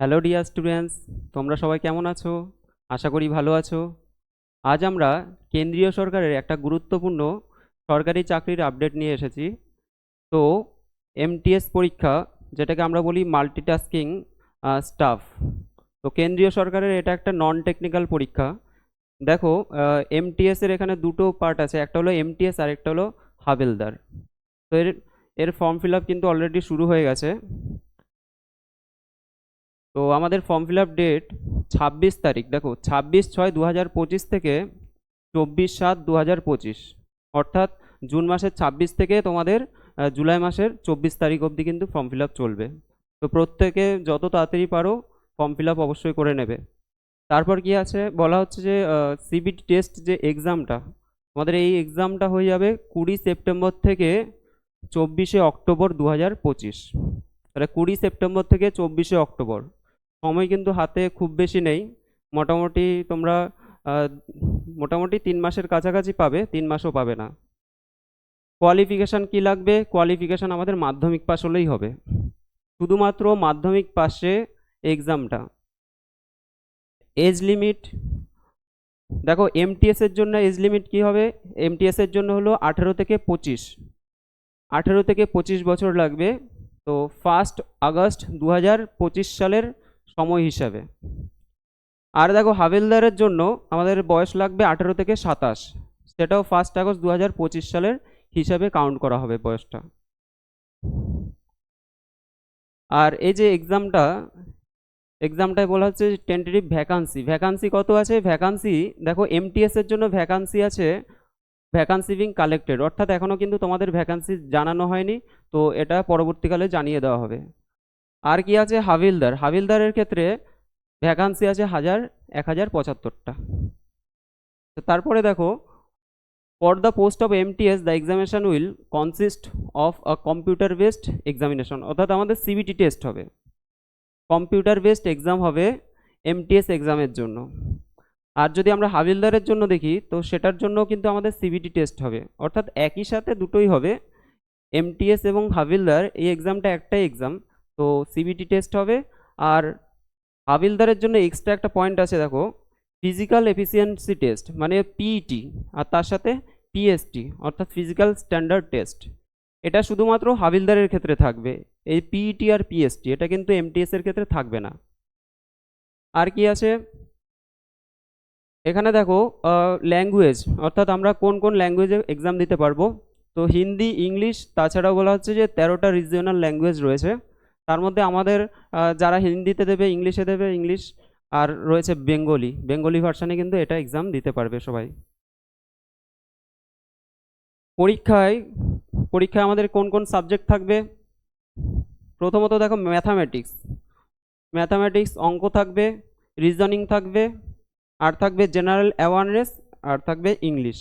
Hello dear students তোমরা সবাই কেমন আছো? আশা করি ভালো আছো। আজ আমরা কেন্দ্রীয় সরকারের একটা গুরুত্বপূর্ণ সরকারি চাকরির আপডেট নিয়ে এসেছি। তো এমটিএস পরীক্ষা, যেটাকে আমরা বলি মাল্টিটাস্কিং স্টাফ তো, কেন্দ্রীয় সরকারের এটা একটা নন টেকনিক্যাল পরীক্ষা। দেখো এমটিএস এর এখানে দুটো পার্ট আছে, একটা হলো এমটিএস আর একটা হলো হাবেলদার। তো, এর এর ফর্ম ফিল আপ কিন্তু অলরেডি শুরু হয়ে গেছে। তো আমাদের ফর্ম ফিল আপ ডেট ছাব্বিশ তারিখ। দেখো, ছাব্বিশ ছয় দু হাজার পঁচিশ থেকে চব্বিশ সাত দু হাজার পঁচিশ। অর্থাৎ জুন মাসের ছাব্বিশ থেকে তোমাদের জুলাই মাসের চব্বিশ তারিখ অবধি কিন্তু ফর্ম ফিল আপ চলবে। তো প্রত্যেকে যত তাড়াতাড়ি পারো ফর্ম ফিল আপ অবশ্যই করে নেবে। তারপর কি আছে? বলা হচ্ছে যে সিবিটি টেস্ট যে এক্সামটা আমাদের এই এক্সামটা হয়ে যাবে কুড়ি সেপ্টেম্বর থেকে চব্বিশে অক্টোবর দু হাজার পঁচিশ। তাহলে কুড়ি সেপ্টেম্বর থেকে চব্বিশে অক্টোবর। সময় কিন্তু হাতে খুব বেশি নেই। মোটামুটি তোমরা মোটামুটি তিন মাসের কাছাকাছি পাবে, তিন মাসও পাবে না। কোয়ালিফিকেশান কি লাগবে? কোয়ালিফিকেশান আমাদের মাধ্যমিক পাস হলেই হবে। শুধুমাত্র মাধ্যমিক পাশে এক্সামটা এজ লিমিট দেখো এমটিএস এর জন্য এজ লিমিট কি হবে? এমটিএস এর জন্য হলো আঠেরো থেকে পঁচিশ। আঠেরো থেকে পঁচিশ বছর লাগবে। তো ফার্স্ট আগস্ট দু হাজার পঁচিশ সালের সময় হিসাবে। আর দেখো হাবিলদারের জন্য আমাদের বয়স লাগবে আঠেরো থেকে সাতাশ। সেটাও ফার্স্ট আগস্ট দু হাজার পঁচিশ সালের হিসাবে কাউন্ট করা হবে বয়সটা। আর এই যে এক্সামটা এক্সামটায় বলা হচ্ছে টেন্টেটিভ ভ্যাকান্সি ভ্যাকান্সি কত আছে? ভ্যাকান্সি দেখো এমটিএস এর জন্য ভ্যাকান্সি আছে ভ্যাকান্সি বিং কালেক্টেড অর্থাৎ এখনও কিন্তু তোমাদের ভ্যাকান্সি জানানো হয়নি, তো এটা পরবর্তীকালে জানিয়ে দেওয়া হবে। আর কি আছে? হাবিলদার। হাবিলদারের ক্ষেত্রে ভ্যাকান্সি আছে হাজার, এক হাজার পঁচাত্তরটা। তারপরে দেখো for the post of MTS the examination will consist of a computer based examination অর্থাৎ আমাদের সিবিটি টেস্ট হবে। কম্পিউটার বেসড এক্সাম হবে এমটিএস এক্সামের জন্য। আর যদি আমরা হাবিলদারের জন্য দেখি, তো সেটার জন্য কিন্তু আমাদের সিবিটি টেস্ট হবে। অর্থাৎ একই সাথে দুটোই হবে। এমটিএস এবং হাবিলদার, এই এক্সামটা একটাই এক্সাম তো সিবিটি টেস্ট হবে। আর হাবিলদারের জন্য এক্সট্রা একটা পয়েন্ট আছে, দেখো। ফিজিক্যাল এফিসিয়েন্সি টেস্ট মানে পিইটি আর তার সাথে পিএসটি অর্থাৎ ফিজিক্যাল স্ট্যান্ডার্ড টেস্ট এটা শুধুমাত্র হাবিলদারের ক্ষেত্রে থাকবে। এই পিইটি আর পিএসটি এটা কিন্তু এমটিএস এর ক্ষেত্রে থাকবে না। আর কি আছে? এখানে দেখো ল্যাঙ্গুয়েজ অর্থাৎ আমরা কোন কোন ল্যাঙ্গুয়েজে এক্সাম দিতে পারব। তো হিন্দি, ইংলিশ, তাছাড়াও বলা হচ্ছে যে তেরোটা রিজিওনাল ল্যাঙ্গুয়েজ রয়েছে। তার মধ্যে আমাদের যারা হিন্দিতে দেবে, ইংলিশে দেবে, ইংলিশ, আর রয়েছে বেঙ্গলি। বেঙ্গলি ভার্সানে কিন্তু এটা এক্সাম দিতে পারবে সবাই। পরীক্ষায় পরীক্ষায় আমাদের কোন কোন সাবজেক্ট থাকবে? প্রথমত দেখো ম্যাথামেটিক্স ম্যাথামেটিক্স অঙ্ক থাকবে রিজনিং থাকবে, আর থাকবে জেনারেল অ্যাওয়ারনেস আর থাকবে ইংলিশ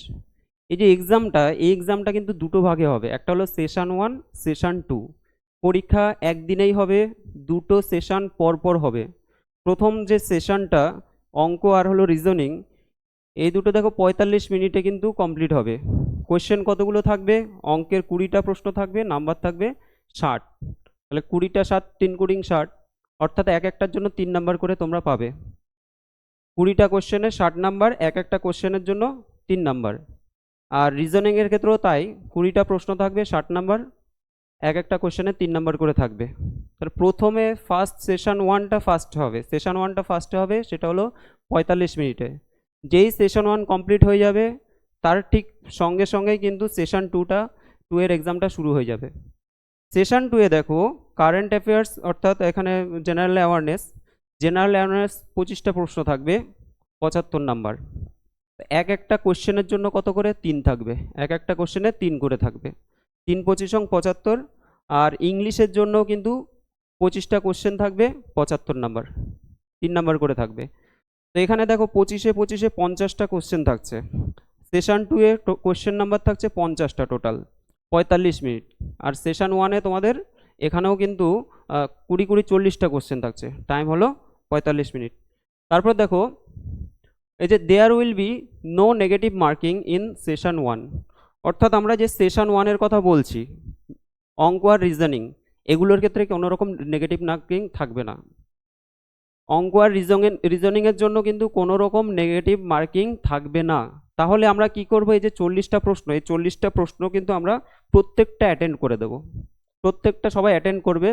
এই যে এক্সামটা এই এক্সামটা কিন্তু দুটো ভাগে হবে। একটা হলো সেশন ওয়ান সেশন টু পরীক্ষা একদিনেই হবে, দুটো সেশন পরপর হবে। প্রথম যে সেশনটা অঙ্ক আর হলো রিজনিং এই দুটো দেখো পঁয়তাল্লিশ মিনিটে কিন্তু কমপ্লিট হবে। কোয়েশ্চেন কতগুলো থাকবে? অঙ্কের কুড়িটা প্রশ্ন থাকবে নাম্বার থাকবে ষাট। তাহলে কুড়িটা ষাট, তিন কুড়িং ষাট, অর্থাৎ এক একটার জন্য তিন নাম্বার করে তোমরা পাবে। কুড়িটা কোশ্চেনে ষাট নাম্বার এক একটা কোশ্চেনের জন্য তিন নাম্বার আর রিজনিংয়ের ক্ষেত্রেও তাই, কুড়িটা প্রশ্ন থাকবে, ষাট নাম্বার এক একটা কোশ্চেনে তিন নাম্বার করে থাকবে। তাহলে প্রথমে ফার্স্ট সেশন ওয়ানটা ফার্স্ট হবে। সেশন ওয়ানটা ফার্স্ট হবে, সেটা হলো পঁয়তাল্লিশ মিনিটে। যেই সেশন ওয়ান কমপ্লিট হয়ে যাবে, তার ঠিক সঙ্গে সঙ্গেই কিন্তু সেশন টুটা টু এর এক্সামটা শুরু হয়ে যাবে। সেশন টুয়ে দেখো কারেন্ট অ্যাফেয়ার্স অর্থাৎ এখানে জেনারেল অ্যাওয়ারনেস জেনারেল অ্যাওয়ারনেস পঁচিশটা প্রশ্ন থাকবে, পঁচাত্তর নাম্বার এক একটা কোশ্চেনের জন্য কত করে? তিন থাকবে। এক একটা কোশ্চেনে তিন করে থাকবে। তিন পঁচিশং পঁচাত্তর, আর ইংলিশের জন্য কিন্তু পঁচিশটা কোশ্চেন থাকবে, পঁচাত্তর নাম্বার তিন নাম্বার করে থাকবে। তো এখানে দেখো পঁচিশে পঁচিশে পঞ্চাশটা কোশ্চেন থাকছে। সেশন টুয়ে কোশ্চেন নাম্বার থাকছে পঞ্চাশটা টোটাল পঁয়তাল্লিশ মিনিট। আর সেশন ওয়ানে তোমাদের এখানেও কিন্তু কুড়ি কুড়ি চল্লিশটা কোশ্চেন থাকছে। টাইম হলো পঁয়তাল্লিশ মিনিট। তারপর দেখো, এই যে there will be no negative marking in session one অর্থাৎ আমরা যে সেশন ওয়ানের কথা বলছি, অঙ্ক আর রিজনিং এগুলোর ক্ষেত্রে কোনো রকম নেগেটিভ মার্কিং থাকবে না। অঙ্ক আর রিজনিং রিজনিংয়ের জন্য কিন্তু কোনো রকম নেগেটিভ মার্কিং থাকবে না। তাহলে আমরা কি করব? এই যে চল্লিশটা প্রশ্ন, এই চল্লিশটা প্রশ্ন কিন্তু আমরা প্রত্যেকটা অ্যাটেন্ড করে দেব। প্রত্যেকটা সবাই অ্যাটেন্ড করবে,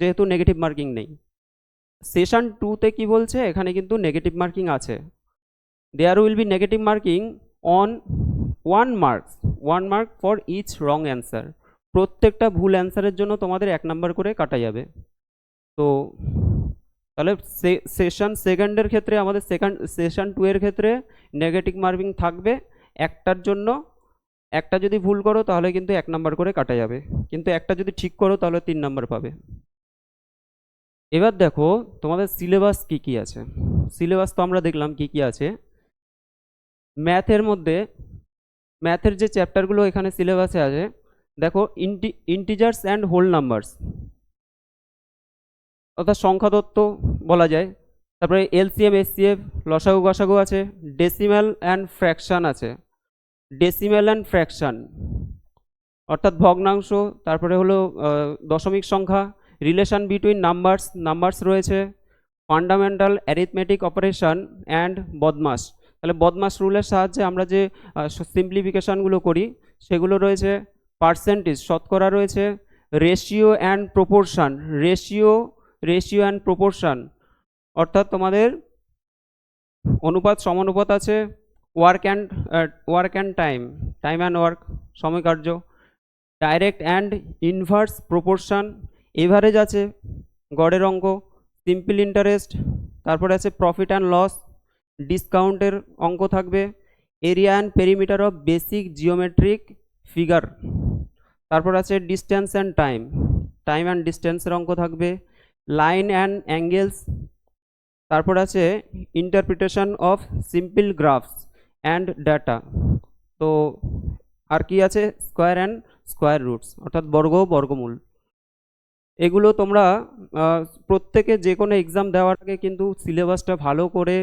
যেহেতু নেগেটিভ মার্কিং নেই। সেশন টুতে কি বলছে? এখানে কিন্তু নেগেটিভ মার্কিং আছে। There will be negative marking on one marks one mark for each wrong answer প্রত্যেকটা ভুল অ্যান্সারের জন্য তোমাদের এক নাম্বার করে কাটা যাবে। তো, তাহলে সেশন সেকেন্ডের ক্ষেত্রে, আমাদের সেকেন্ড সেশন টু এর ক্ষেত্রে নেগেটিভ মার্কিং থাকবে। একটার জন্য, একটা যদি ভুল করো, তাহলে কিন্তু এক নাম্বার করে কাটা যাবে। কিন্তু একটা যদি ঠিক করো, তাহলে তিন নাম্বার পাবে। এবার দেখো, তোমাদের সিলেবাস কি কি আছে? সিলেবাস তো আমরা দেখলাম কি কি আছে। ম্যাথের মধ্যে ম্যাথের যে চ্যাপ্টারগুলো এখানে সিলেবাসে আছে, দেখো inte integers and whole numbers অর্থাৎ সংখ্যা তত্ত্ব বলা যায়। তারপরে এলসিএম এসসিএফ লসাগু, গসাগু আছে। ডেসিমেল অ্যান্ড ফ্র্যাকশান আছে। ডেসিমেল অ্যান্ড ফ্র্যাকশান অর্থাৎ ভগ্নাংশ, তারপরে হলো দশমিক সংখ্যা রিলেশন বিটুইন নাম্বারস নাম্বারস রয়েছে fundamental arithmetic operation and BODMAS. তাহলে বদমাস রুলের সাহায্যে আমরা যে সিম্পলিফিকেশানগুলো করি, সেগুলো রয়েছে পার্সেন্টেজ শতকরা রয়েছে ratio and proportion ratio ratio and proportion অর্থাৎ তোমাদের অনুপাত, সমানুপাত আছে work and work and time time and work সময়কার্য direct and inverse proportion average আছে, গড়ের অঙ্ক সিম্পল ইন্টারেস্ট তারপরে আছে প্রফিট অ্যান্ড লস ডিসকাউন্টের অঙ্ক থাকবে। Area and perimeter of basic geometric figure. তারপর আছে distance and time. Time and ডিস্টেন্সের অঙ্ক থাকবে। Line and angles. তারপর আছে interpretation of simple graphs and data. তো আর কি আছে? স্কোয়ার অ্যান্ড স্কোয়ার রুটস, অর্থাৎ বর্গ বর্গমূল। এগুলো তোমরা প্রত্যেকে যে কোনো এক্সাম দেওয়ার আগে কিন্তু সিলেবাসটা ভালো করে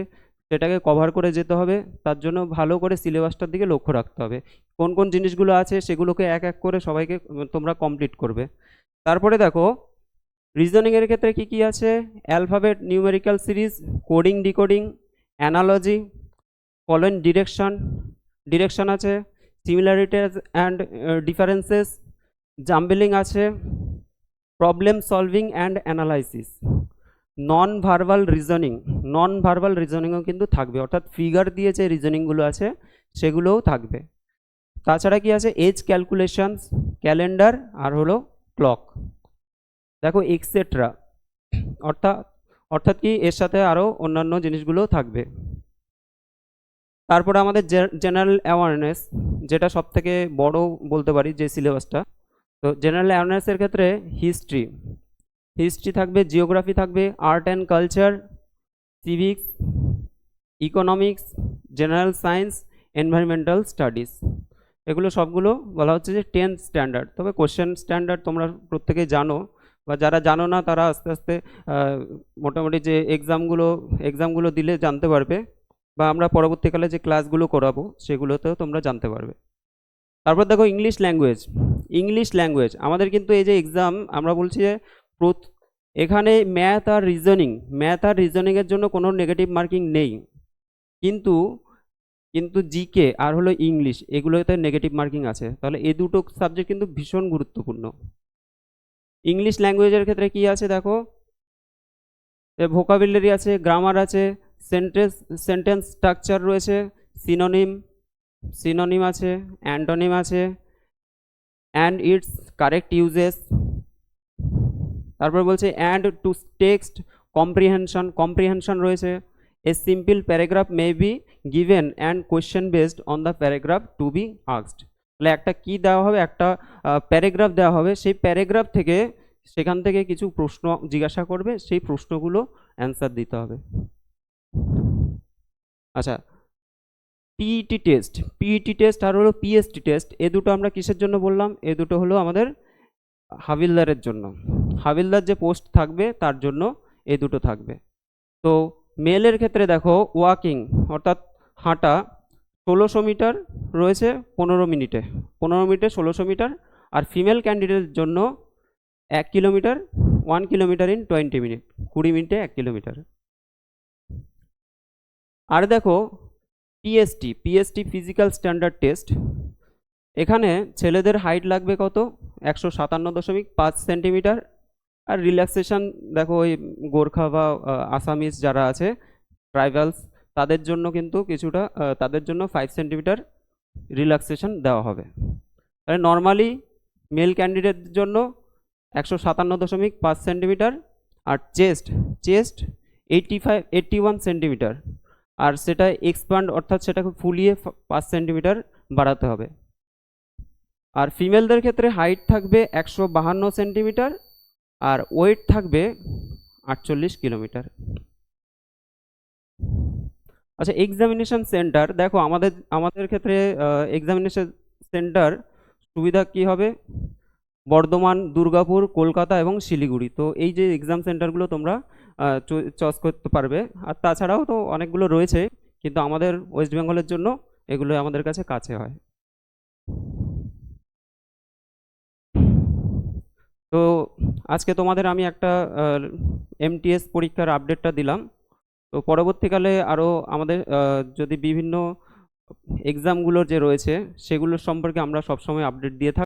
সেটাকে কভার করে যেতে হবে। তার জন্য ভালো করে সিলেবাসটার দিকে লক্ষ্য রাখতে হবে। কোন কোন জিনিসগুলো আছে সেগুলোকে এক এক করে সবাইকে তোমরা কমপ্লিট করবে। তারপরে দেখো রিজনিংয়ের ক্ষেত্রে কি কি আছে? Alphabet numerical series coding decoding analogy following direction direction আছে সিমিলারিটিস অ্যান্ড ডিফারেন্সেস জাম্বলিং আছে problem solving and analysis non verbal reasoning non verbal রিজনিংও কিন্তু থাকবে। অর্থাৎ ফিগার দিয়ে যে রিজনিংগুলো আছে, সেগুলোও থাকবে। তাছাড়া কি আছে? এজ ক্যালকুলেশনস ক্যালেন্ডার আর হলো ক্লক দেখো এক্সেট্রা অর্থাৎ অর্থাৎ কি? এর সাথে আরও অন্যান্য জিনিসগুলো থাকবে। তারপরে আমাদের জেনারেল অ্যাওয়ারনেস যেটা সব থেকে বড় বলতে পারি যে সিলেবাসটা তো জেনারেল অ্যাওয়ারনেসের ক্ষেত্রে হিস্ট্রি হিস্ট্রি থাকবে জিওগ্রাফি থাকবে art and culture civics economics general science environmental studies এগুলো সবগুলো বলা হচ্ছে যে টেন্থ স্ট্যান্ডার্ড তবে কোশ্চেন স্ট্যান্ডার্ড তোমরা প্রত্যেকেই জানো বা যারা জানো না তারা আস্তে আস্তে মোটামুটি যে এক্সামগুলো এক্সামগুলো দিলে জানতে পারবে বা আমরা পরবর্তীকালে যে ক্লাসগুলো করাবো সেগুলোতেও তোমরা জানতে পারবে। তারপর দেখো ইংলিশ ল্যাঙ্গুয়েজ ইংলিশ ল্যাঙ্গুয়েজ আমাদের কিন্তু এই যে এক্সাম আমরা বলছি যে এখানে ম্যাথ আর রিজনিং ম্যাথ আর রিজনিংয়ের জন্য কোনো নেগেটিভ মার্কিং নেই। কিন্তু কিন্তু জিকে আর হলো ইংলিশ এগুলোতে নেগেটিভ মার্কিং আছে। তাহলে এই দুটো সাবজেক্ট কিন্তু ভীষণ গুরুত্বপূর্ণ। ইংলিশ ল্যাঙ্গুয়েজের ক্ষেত্রে কি আছে দেখো? ভোকাবুলারি আছে গ্রামার আছে সেন্টেন্স সেন্টেন্স স্ট্রাকচার রয়েছে সিনোনিম সিনোনিম আছে অ্যান্টোনিম আছে অ্যান্ড ইটস কারেক্ট ইউজেস তারপর বলছে and to text comprehension comprehension রয়েছে। A simple paragraph may be given and question based on the paragraph to be asked তাহলে একটা কি দেওয়া হবে? একটা প্যারাগ্রাফ দেওয়া হবে। সেই প্যারাগ্রাফ থেকে সেখান থেকে কিছু প্রশ্ন জিজ্ঞাসা করবে। সেই প্রশ্নগুলো অ্যান্সার দিতে হবে। আচ্ছা পিইটি টেস্ট পিইটি টেস্ট আর হলো পিএসটি টেস্ট এ দুটো আমরা কিসের জন্য বললাম? এ দুটো হলো আমাদের হাবিলদারের জন্য। হাবিলদার যে পোস্ট থাকবে, তার জন্য এই দুটো থাকবে। তো মেলের ক্ষেত্রে দেখো, ওয়াকিং, অর্থাৎ হাঁটা ষোলোশো মিটার রয়েছে পনেরো মিনিটে। পনেরো মিনিটে ষোলোশো মিটার, আর ফিমেল ক্যান্ডিডেটের জন্য এক kilometre, one kilometre in twenty minute, কুড়ি মিনিটে এক কিলোমিটার। আর দেখো, PST PST physical standard test. এখানে ছেলেদের হাইট লাগবে কত? একশো সাতান্ন দশমিক পাঁচ সেন্টিমিটার আর রিল্যাক্সেশন দেখো ওই গোর্খা বা আহ, আসামিস যারা আছে ট্রাইবালস তাদের জন্য কিন্তু কিছুটা তাদের জন্য ফাইভ সেন্টিমিটার রিল্যাক্সেশন দেওয়া হবে। তাহলে নর্মালি মেল ক্যান্ডিডেটদের জন্য একশো সাতান্ন দশমিক পাঁচ সেন্টিমিটার আর chest chest eighty five eighty one centimetre আর সেটা এক্সপান্ড অর্থাৎ সেটাকে ফুলিয়ে পাঁচ সেন্টিমিটার বাড়াতে হবে। আর ফিমেলদের ক্ষেত্রে হাইট থাকবে একশো বাহান্ন সেন্টিমিটার আর ওয়েট থাকবে আটচল্লিশ কিলোমিটার। আচ্ছা এক্সামিনেশন সেন্টার দেখো আমাদের আমাদের ক্ষেত্রে এক্সামিনেশন সেন্টার সুবিধা কি হবে? বর্ধমান, দুর্গাপুর, কলকাতা এবং শিলিগুড়ি। তো এই যে এক্সাম সেন্টারগুলো তোমরা চয়েস করতে পারবে। আর তাছাড়াও তো অনেকগুলো রয়েছে, কিন্তু আমাদের ওয়েস্ট বেঙ্গলের জন্য এগুলো আমাদের কাছে কাছে হয়। তো আজকে তোমাদের আমি একটা এমটিএস পরীক্ষার আপডেটটা দিলাম। তো পরবর্তীকালে আরও আমাদের যদি বিভিন্ন এক্সামগুলোর যে রয়েছে, সেগুলোর সম্পর্কে আমরা সবসময় আপডেট দিয়ে থাকি